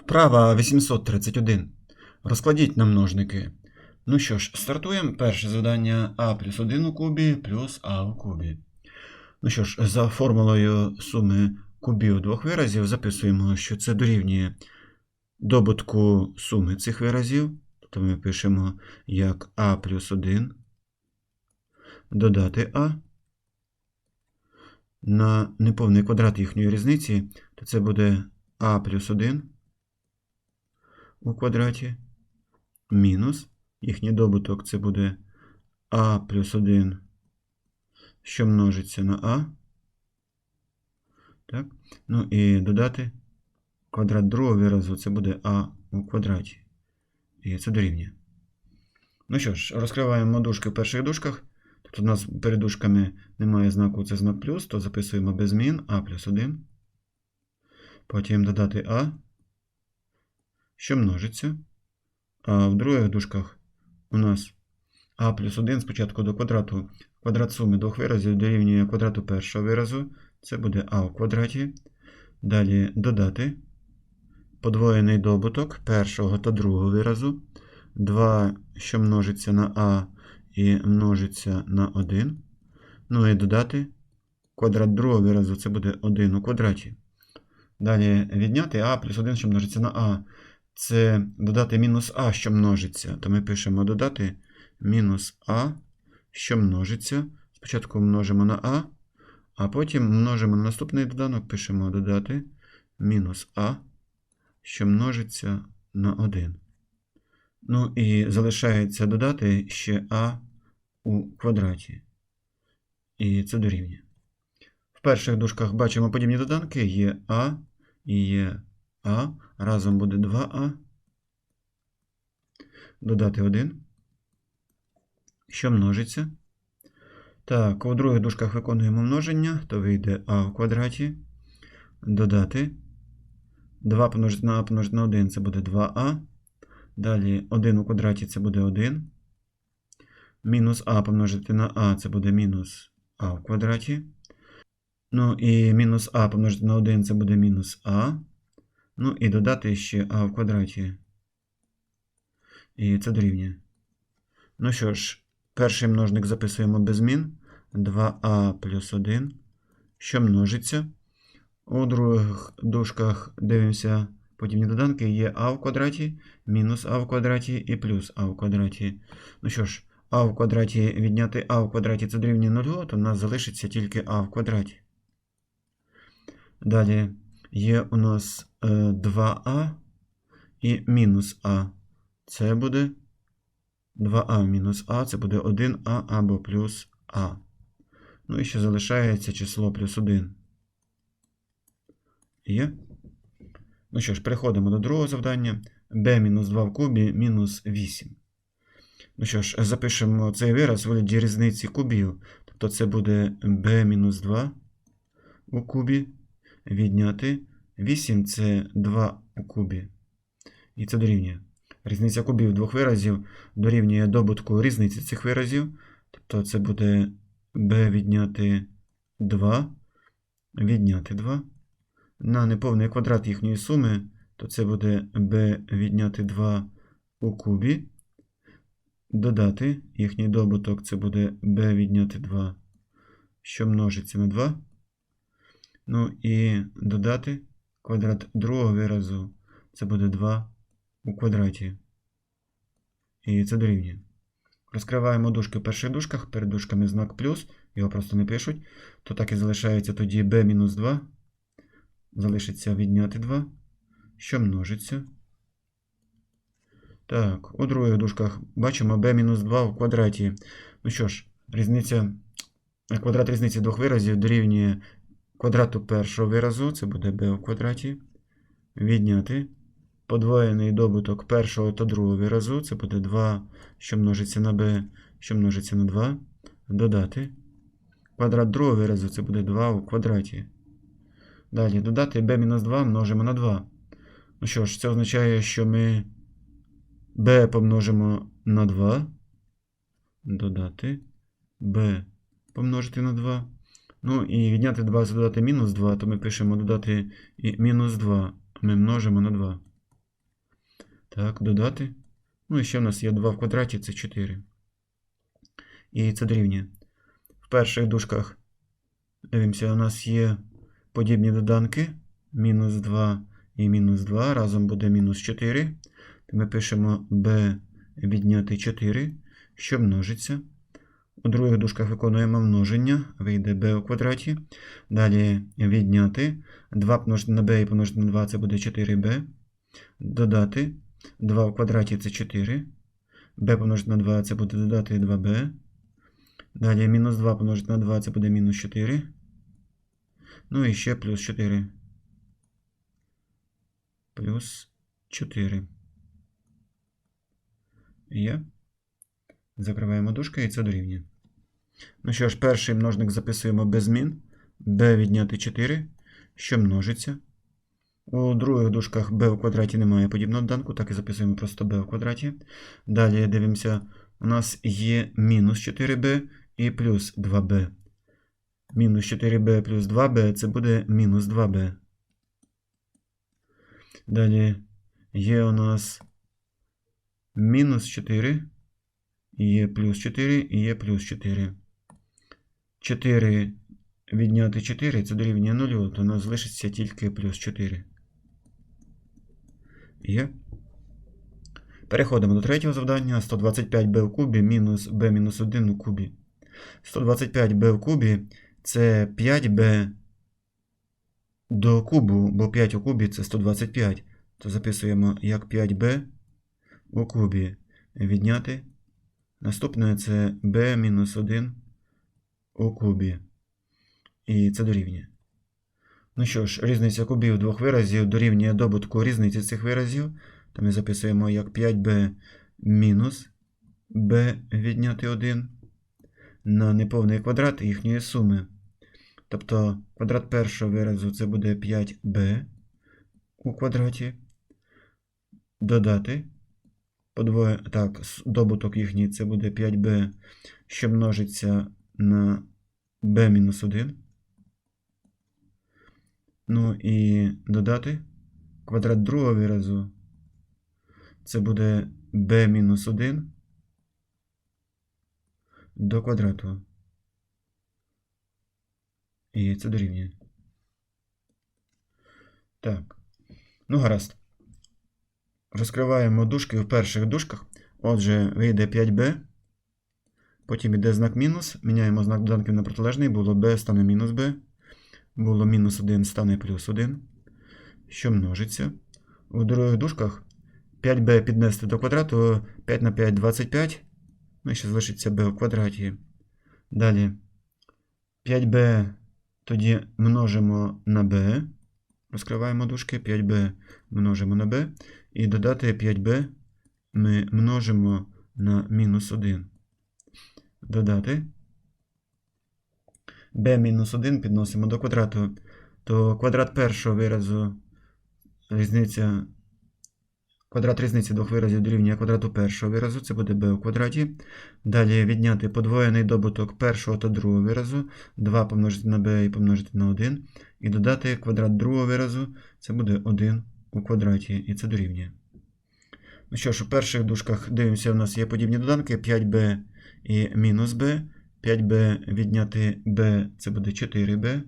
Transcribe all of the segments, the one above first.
Вправа 831. Розкладіть на множники. Ну що ж, стартуємо. Перше завдання а плюс 1 у кубі плюс а у кубі. Ну що ж, за формулою суми кубів двох виразів записуємо, що це дорівнює добутку суми цих виразів. Тобто ми пишемо як а плюс 1 додати а. На неповний квадрат їхньої різниці, то це буде а плюс 1 у квадраті мінус їхній добуток це буде а плюс 1, що множиться на а. Так? Ну і додати квадрат другого виразу це буде а у квадраті. І це дорівнює. Ну що ж, розкриваємо дужки в перших дужках. Тобто у нас перед дужками немає знаку, це знак плюс, то записуємо без змін а плюс 1. Потім додати а, що множиться. А в других дужках у нас а плюс 1 спочатку до квадрату. Квадрат суми двох виразів дорівнює квадрату першого виразу. Це буде а в квадраті. Далі додати подвоєний добуток першого та другого виразу. 2, що множиться на а і множиться на 1. Ну і додати квадрат другого виразу це буде 1 у квадраті. Далі відняти а плюс 1, що множиться на а. Це додати мінус а, що множиться. То ми пишемо додати мінус а, що множиться. Спочатку множимо на а, а потім множимо на наступний доданок, пишемо додати мінус а, що множиться на 1. Ну і залишається додати ще а у квадраті. І це дорівнює. В перших дужках бачимо подібні доданки. Є а і є а. Разом буде 2а. Додати 1. Що множиться? Так, у других дужках виконуємо множення, то вийде а в квадраті. Додати 2 помножити на а помножити на 1 це буде 2а. Далі 1 у квадраті це буде 1. Мінус а помножити на а це буде мінус а в квадраті. Ну і мінус а помножити на 1 це буде мінус а. Ну і додати ще а в квадраті. І це дорівнює. Ну що ж, перший множник записуємо без змін. 2а плюс 1, що множиться. У других дужках дивимося подібні доданки. Є а в квадраті, мінус а в квадраті і плюс а в квадраті. Ну що ж, а в квадраті відняти а в квадраті це дорівнює 0, то у нас залишиться тільки а в квадраті. Далі є у нас е, 2а і мінус а. Це буде 2а мінус а, це буде 1а або плюс а. Ну і ще залишається число плюс 1. Є? Ну що ж, переходимо до другого завдання. b мінус 2 в кубі мінус 8. Ну що ж, запишемо цей вираз у вигляді різниці кубів. Тобто це буде b мінус 2 у кубі відняти 8 це 2 у кубі. І це дорівнює. Різниця кубів двох виразів дорівнює добутку різниці цих виразів. Тобто це буде b відняти 2, відняти 2. На неповний квадрат їхньої суми, то це буде b відняти 2 у кубі. Додати їхній добуток це буде b відняти 2, що множиться на 2. Ну і додати квадрат другого виразу це буде 2 у квадраті. І це дорівнює. Розкриваємо дужки в перших дужках, перед дужками знак плюс, його просто не пишуть. То так і залишається тоді b-2, залишиться відняти 2, що множиться. Так, у других дужках бачимо b-2 в квадраті. Ну що ж, різниця, квадрат різниці двох виразів дорівнює квадрату першого виразу, це буде b в квадраті. Відняти подвоєний добуток першого та другого виразу, це буде 2, що множиться на b, що множиться на 2. Додати. Квадрат другого виразу це буде 2 у квадраті. Далі додати b-2 множимо на 2. Ну що ж, це означає, що ми b помножимо на 2. Додати b помножити на 2. Ну і відняти 2 це додати мінус 2, то ми пишемо додати і мінус 2. Ми множимо на 2. Так, додати. Ну і ще в нас є 2 в квадраті, це 4. І це дорівнює. В перших дужках, дивимося, у нас є подібні доданки. Мінус 2 і мінус 2. Разом буде мінус 4. То ми пишемо b відняти 4, що множиться. У других дужках виконуємо множення, вийде b у квадраті. Далі відняти 2 помножити на b і помножити на 2 це буде 4b. Додати 2 в квадраті це 4. b помножити на 2 це буде додати 2b. Далі мінус 2 помножити на 2 це буде мінус 4. Ну і ще плюс 4. Плюс 4. Є. Закриваємо дужки і це дорівнює. Ну що ж, перший множник записуємо без змін. b відняти 4, що множиться. У других дужках b в квадраті немає подібного доданку, так і записуємо просто b в квадраті. Далі дивимося, у нас є мінус 4b і плюс 2b. Мінус 4b плюс 2b це буде мінус 2b. Далі є у нас мінус 4, є плюс 4 і є плюс 4. 4 відняти 4 це дорівнює 0, то у нас залишиться тільки плюс 4. Є. Переходимо до третього завдання. 125b в кубі мінус b мінус 1 у кубі. 125b в кубі це 5b до кубу, бо 5 у кубі це 125. То записуємо як 5b у кубі відняти. Наступне це b-1 у кубі. І це дорівнює. Ну що ж, різниця кубів двох виразів дорівнює добутку різниці цих виразів. То ми записуємо як 5b мінус b відняти 1 на неповний квадрат їхньої суми. Тобто квадрат першого виразу це буде 5b у квадраті. Додати. Подвоє, так, добуток їхній це буде 5b, що множиться на b-1. Ну і додати квадрат другого виразу. Це буде b-1 до квадрату. І це дорівнює. Так. Ну, гаразд. Розкриваємо дужки в перших дужках. Отже, вийде 5b. Потім йде знак мінус. Міняємо знак доданків на протилежний. Було b, стане мінус b. Було мінус 1, стане плюс 1. Що множиться. У других дужках 5b піднести до квадрату. 5 на 5 25. Ну, і ще залишиться b у квадраті. Далі 5b тоді множимо на b. Розкриваємо дужки. 5b множимо на b. І додати 5b ми множимо на мінус 1. Додати. b-1 підносимо до квадрату. То квадрат першого виразу різниця. Квадрат різниці двох виразів дорівнює квадрату першого виразу, це буде b у квадраті. Далі відняти подвоєний добуток першого та другого виразу, 2 помножити на b і помножити на 1. І додати квадрат другого виразу, це буде 1 у квадраті, і це дорівнює. Ну що ж, у перших дужках дивимося, у нас є подібні доданки 5b і мінус b. 5b відняти b, це буде 4b.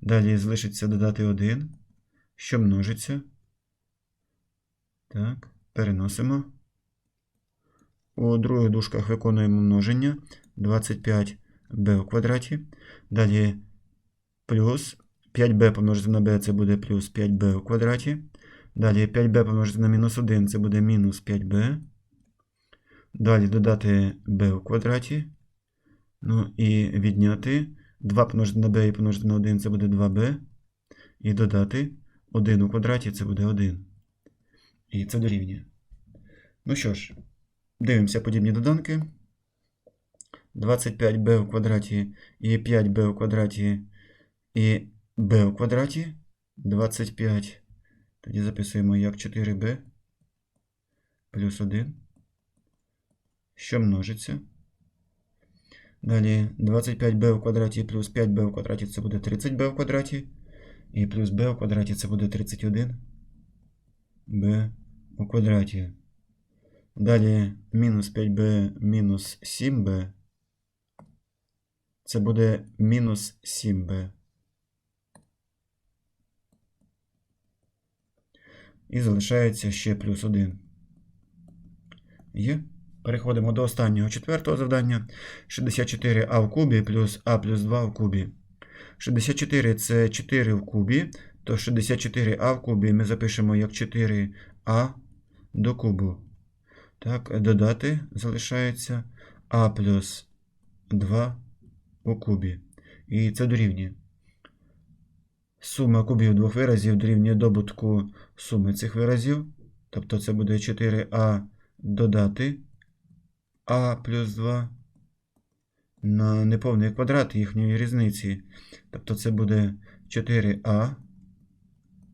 Далі залишиться додати 1, що множиться. Так, переносимо. У других дужках виконуємо множення 25b у квадраті. Далі плюс 5b помножити на b це буде плюс 5b у квадраті. Далі 5b помножити на мінус 1 це буде мінус 5b. Далі додати b у квадраті. Ну і відняти 2 помножити на b і помножити на 1 це буде 2b. І додати 1 у квадраті це буде 1. І це дорівнює. Ну що ж, дивимося подібні доданки. 25b у квадраті і 5b у квадраті і b у квадраті. 25. Тоді записуємо як 4b плюс 1. Що множиться. Далі 25b у квадраті плюс 5b у квадраті це буде 30b у квадраті. І плюс b у квадраті це буде 31b у квадраті. Далі мінус 5b мінус 7b. Це буде мінус 7b. І залишається ще плюс 1. Є. Переходимо до останнього четвертого завдання. 64а в кубі плюс а плюс 2 в кубі. 64 це 4 в кубі, то 64а в кубі ми запишемо як 4а до кубу. Так, додати залишається а плюс 2 у кубі. І це дорівнює. Сума кубів двох виразів дорівнює добутку суми цих виразів. Тобто це буде 4а додати а плюс 2 на неповний квадрат їхньої різниці. Тобто це буде 4а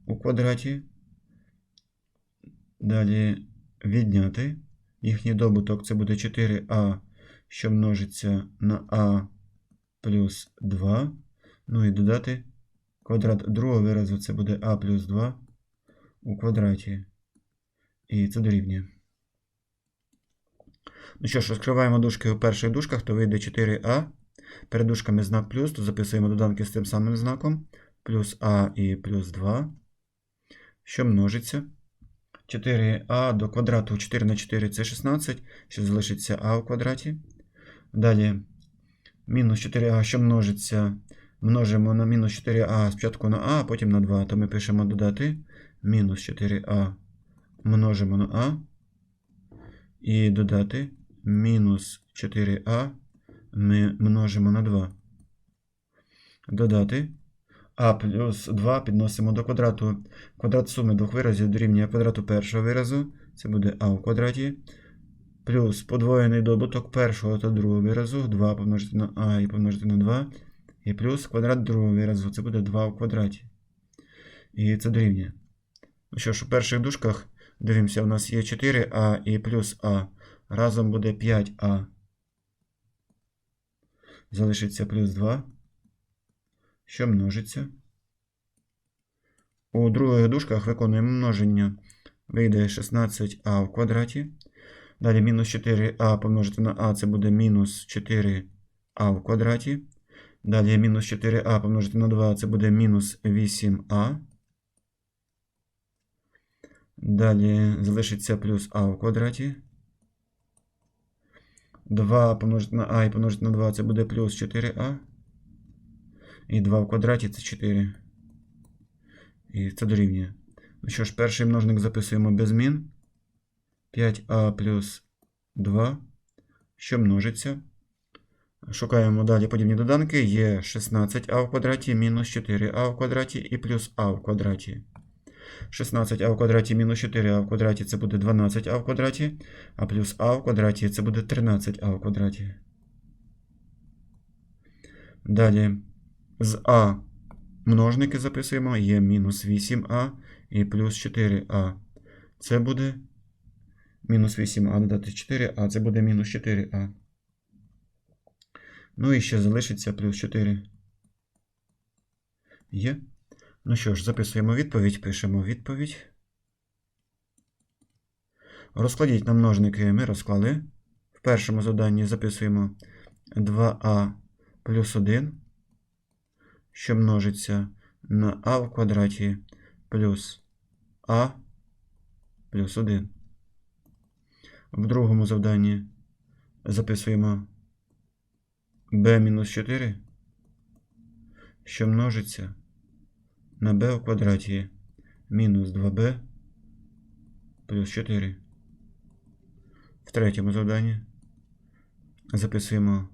у квадраті. Далі відняти їхній добуток це буде 4а, що множиться на а плюс 2. Ну і додати квадрат другого виразу це буде а плюс 2 у квадраті. І це дорівнює. Ну що ж, розкриваємо дужки у перших дужках, то вийде 4а. Перед дужками знак плюс, то записуємо доданки з тим самим знаком. Плюс а і плюс 2. Що множиться? 4а до квадрату 4 на 4 це 16, що залишиться а у квадраті. Далі мінус 4а, що множиться, множимо на мінус 4а спочатку на а, а потім на 2. То ми пишемо додати мінус 4а множимо на а. І додати мінус 4а ми множимо на 2. Додати а плюс 2 підносимо до квадрату. Квадрат суми двох виразів дорівнює квадрату першого виразу. Це буде а у квадраті. Плюс подвоєний добуток першого та другого виразу. 2 помножити на а і помножити на 2. І плюс квадрат другого виразу. Це буде 2 у квадраті. І це дорівнює. Ну що ж, у перших дужках дивимося, у нас є 4а і плюс а. Разом буде 5а. Залишиться плюс 2. Що множиться? У других дужках виконуємо множення. Вийде 16а в квадраті. Далі мінус 4а помножити на а, це буде мінус 4а в квадраті. Далі мінус 4а помножити на 2, це буде мінус 8а. Далі залишиться плюс а в квадраті. 2 помножити на а і помножити на 2 це буде плюс 4а. І 2 в квадраті це 4. І це дорівнює. Ну що ж, перший множник записуємо без змін. 5а плюс 2. Що множиться? Шукаємо далі подібні доданки. Є 16а в квадраті мінус 4а в квадраті і плюс а в квадраті. 16а в квадраті мінус 4а в квадраті це буде 12а в квадраті, а плюс а в квадраті це буде 13а в квадраті. Далі з а множники записуємо, є мінус 8а і плюс 4а. Це буде мінус 8а додати 4а, це буде мінус 4а. Ну і ще залишиться плюс 4. Є. Ну що ж, записуємо відповідь, пишемо відповідь. Розкладіть на множники ми розклали. В першому заданні записуємо 2а плюс 1, що множиться на а в квадраті плюс а плюс 1. В другому завданні записуємо b мінус 4, що множиться на b у квадраті мінус 2b плюс 4. В третьому завданні записуємо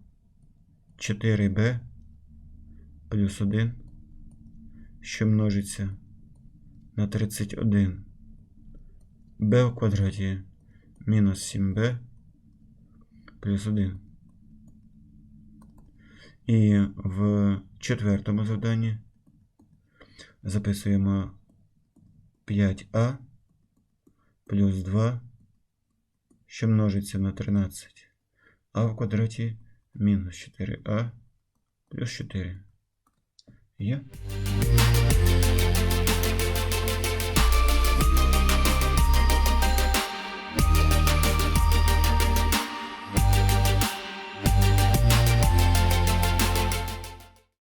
4b плюс 1, що множиться на 31 b у квадраті мінус 7b плюс 1. І в четвертому завданні записуємо 5а плюс 2, що множиться на 13, а в квадраті мінус 4а плюс 4. Є?